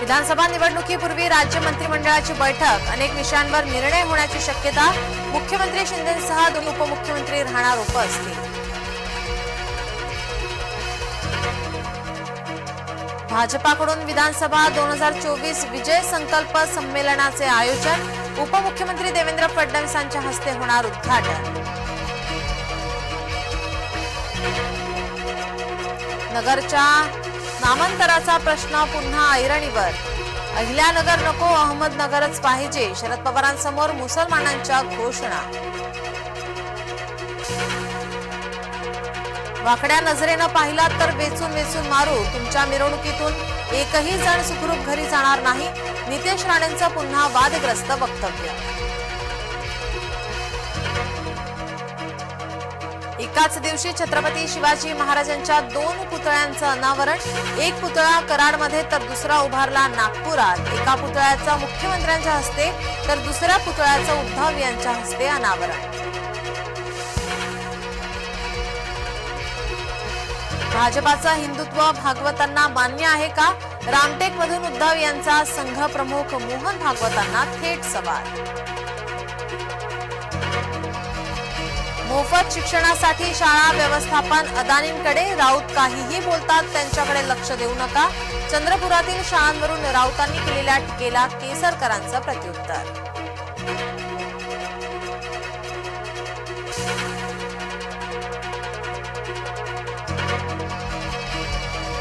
विधानसभा निवडणुकीपूर्वी राज्य मंत्रिमंडळाची बैठक. अनेक विषयांवर निर्णय होण्याची शक्यता मुख्यमंत्री शिंदेसह दोन उपमुख्यमंत्री राहणार उपस्थित. भाजपाकडून विधानसभा दोन हजार चोवीस विजय संकल्प संमेलनाचे आयोजन. उपमुख्यमंत्री देवेंद्र फडणवीसांच्या हस्ते होणार उद्घाटन. नगरच्या नामांतराचा प्रश्न पुन्हा ऐरणीवर. अहिल्यानगर नको अहमदनगरच पाहिजे शरद पवारांसमोर मुसलमानांच्या घोषणा. वाकड्या नजरेनं पाहिलात तर वेचून वेचून मारू. तुमच्या मिरवणुकीतून एकही जण सुखरूप घरी जाणार नाही. नितेश राणेंचं पुन्हा वादग्रस्त वक्तव्य. एकाच दिवशी छत्रपती शिवाजी महाराजांच्या दोन पुतळ्यांचं अनावरण. एक पुतळा कराडमध्ये तर दुसरा उभारला नागपुरात. एका पुतळ्याचं मुख्यमंत्र्यांच्या हस्ते तर दुसऱ्या पुतळ्याचं उद्धव यांच्या हस्ते अनावरण. भाजपाचं हिंदुत्व भागवतांना मान्य आहे का? रामटेक मधून उद्धव यांचा संघ प्रमुख मोहन भागवतांना थेट सवाल. मोफत शिक्षणासाठी शाळा व्यवस्थापन अदानींकडे राऊत काहीही बोलतात त्यांच्याकडे लक्ष देऊ नका. चंद्रपुरातील शाळांवरून राऊतांनी केलेल्या टीकेला केसरकरांचं प्रत्युत्तर.